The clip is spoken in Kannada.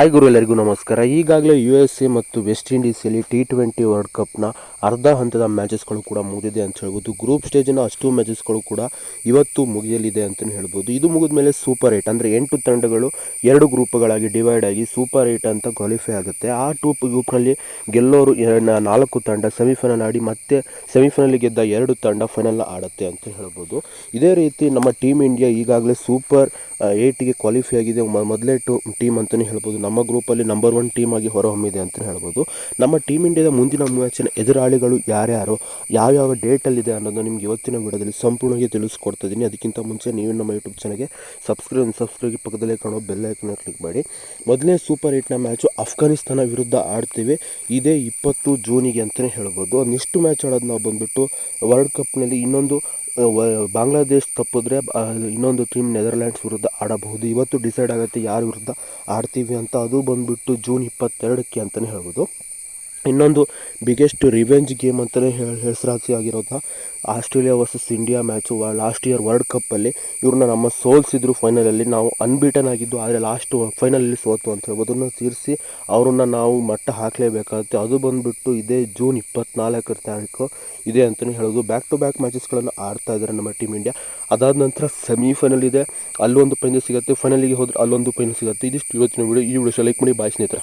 ಹಾಯ್ ಗುರು ಎಲ್ಲರಿಗೂ ನಮಸ್ಕಾರ. ಈಗಾಗಲೇ ಯು ಎಸ್ ಎ ಮತ್ತು ವೆಸ್ಟ್ ಇಂಡೀಸಲ್ಲಿ ಟಿ ಟ್ವೆಂಟಿ ವರ್ಲ್ಡ್ ಕಪ್ನ ಅರ್ಧ ಹಂತದ ಮ್ಯಾಚಸ್ಗಳು ಕೂಡ ಮುಗಿದಿದೆ ಅಂತ ಹೇಳ್ಬೋದು. ಗ್ರೂಪ್ ಸ್ಟೇಜಿನ ಅಷ್ಟು ಮ್ಯಾಚಸ್ಗಳು ಕೂಡ ಇವತ್ತು ಮುಗಿಯಲಿದೆ ಅಂತಲೇ ಹೇಳ್ಬೋದು. ಇದು ಮುಗಿದ ಮೇಲೆ ಸೂಪರ್ ಏಟ್ ಅಂದರೆ ಎಂಟು ತಂಡಗಳು ಎರಡು ಗ್ರೂಪ್ಗಳಾಗಿ ಡಿವೈಡ್ ಆಗಿ ಸೂಪರ್ ಏಟ್ ಅಂತ ಕ್ವಾಲಿಫೈ ಆಗುತ್ತೆ. ಆ ಟೂ ಗ್ರೂಪ್ನಲ್ಲಿ ಗೆಲ್ಲೋರು ನಾಲ್ಕು ತಂಡ ಸೆಮಿಫೈನಲ್ ಆಡಿ ಮತ್ತೆ ಸೆಮಿಫೈನಲ್ ಗೆದ್ದ ಎರಡು ತಂಡ ಫೈನಲ್ ಆಡುತ್ತೆ ಅಂತ ಹೇಳ್ಬೋದು. ಇದೇ ರೀತಿ ನಮ್ಮ ಟೀಮ್ ಇಂಡಿಯಾ ಈಗಾಗಲೇ ಸೂಪರ್ ಏಟಿಗೆ ಕ್ವಾಲಿಫೈ ಆಗಿದೆ. ಮೊದಲೇ ಟು ಟೀಮ್ ಅಂತಲೇ ಹೇಳ್ಬೋದು. ನಮ್ಮ ಗ್ರೂಪಲ್ಲಿ ನಂಬರ್ ಒನ್ ಟೀಮ್ ಆಗಿ ಹೊರಹೊಮ್ಮಿದೆ ಅಂತಲೇ ಹೇಳ್ಬೋದು. ನಮ್ಮ ಟೀಮ್ ಇಂಡಿಯಾದ ಮುಂದಿನ ಮ್ಯಾಚಿನ ಎದುರಾಳಿಗಳು ಯಾರ್ಯಾರು, ಯಾವ್ಯಾವ ಡೇಟಲ್ಲಿದೆ ಅನ್ನೋದು ನಿಮ್ಗೆ ಇವತ್ತಿನ ವಿಡಿಯೋದಲ್ಲಿ ಸಂಪೂರ್ಣವಾಗಿ ತಿಳಿಸ್ಕೊಡ್ತಿದ್ದೀನಿ ಅದಕ್ಕಿಂತ ಮುಂಚೆ ನೀವು ನಮ್ಮ ಯೂಟ್ಯೂಬ್ ಚಾನಲ್ಗೆ ಸಬ್ಸ್ಕ್ರೈಬ್ ಸಬ್ಸ್ಕ್ರೈಬ್ ಪಕ್ಕದಲ್ಲೇ ಕಾಣೋ ಬೆಲ್ ಐಕನ್ ಕ್ಲಿಕ್ ಮಾಡಿ. ಮೊದಲನೇ ಸೂಪರ್ ಏಟ್ನ ಮ್ಯಾಚು ಅಫ್ಘಾನಿಸ್ತಾನ ವಿರುದ್ಧ ಆಡ್ತೀವಿ. ಇದೇ ಇಪ್ಪತ್ತು ಜೂನಿಗೆ ಅಂತಲೇ ಹೇಳ್ಬೋದು. ಒಂದಿಷ್ಟು ಮ್ಯಾಚ್ ಆಡೋದು ನಾವು ಬಂದುಬಿಟ್ಟು ವರ್ಲ್ಡ್ ಕಪ್ನಲ್ಲಿ ಇನ್ನೊಂದು ಬಾಂಗ್ಲಾದೇಶ್ ತಪ್ಪಿದ್ರೆ ಇನ್ನೊಂದು ಟೀಮ್ ನೆದರ್ಲ್ಯಾಂಡ್ಸ್ ವಿರುದ್ಧ ಆಡಬಹುದು. ಇವತ್ತು ಡಿಸೈಡ್ ಆಗುತ್ತೆ ಯಾರ ವಿರುದ್ಧ ಆಡ್ತೀವಿ ಅಂತ. ಅದು ಬಂದುಬಿಟ್ಟು ಜೂನ್ ಇಪ್ಪತ್ತೆರಡಕ್ಕೆ ಅಂತಲೇ ಹೇಳ್ಬೋದು. ಇನ್ನೊಂದು ಬಿಗ್ಗೆಸ್ಟ್ ರಿವೆಂಜ್ ಗೇಮ್ ಅಂತಲೇ ಹೇಳಿ ಹೆಸರಾಸಿ ಆಗಿರೋದು Australia versus India match last year world ಕಪ್ಪಲ್ಲಿ ಇವ್ರನ್ನ ನಮ್ಮ ಸೋಲ್ಸಿದ್ರು ಫೈನಲಲ್ಲಿ ನಾವು ಅನ್ಬೀಟನ್ ಆಗಿದ್ದು, ಆದರೆ ಲಾಸ್ಟ್ ಫೈನಲಲ್ಲಿ ಸೋತು ಅಂತ ಹೇಳ್ಬೋದು. ಅದನ್ನು ತೀರಿಸಿ ಅವ್ರನ್ನ ನಾವು ಮಟ್ಟ ಹಾಕಲೇಬೇಕಾಗುತ್ತೆ. ಅದು ಬಂದುಬಿಟ್ಟು ಇದೇ ಜೂನ್ ಇಪ್ಪತ್ನಾಲ್ಕರ ತಾರೀಕು ಇದೆ ಅಂತಲೇ ಹೇಳೋದು. ಬ್ಯಾಕ್ ಟು ಬ್ಯಾಕ್ ಮ್ಯಾಚಸ್ಗಳನ್ನು ಆಡ್ತಾ ಇದ್ದಾರೆ ನಮ್ಮ ಟೀಮ್ ಇಂಡಿಯಾ ಅದಾದ ನಂತರ ಸೆಮಿಫೈನಲ್ ಇದೆ. ಅಲ್ಲೊಂದು ಪೈನಲ್ ಸಿಗುತ್ತೆ ಫೈನಲಿಗೆ ಹೋದರೆ ಅಲ್ಲೊಂದು ಪೈನಲ್ ಸಿಗುತ್ತೆ. ಇದಿಷ್ಟು ಇವತ್ತಿನ ವಿಡಿಯೋ ಈ ವಿಡಿಯೋ ಲೈಕ್ ಮಾಡಿ ಬಾಯ್ ಸ್ನೇಹಿತರೆ.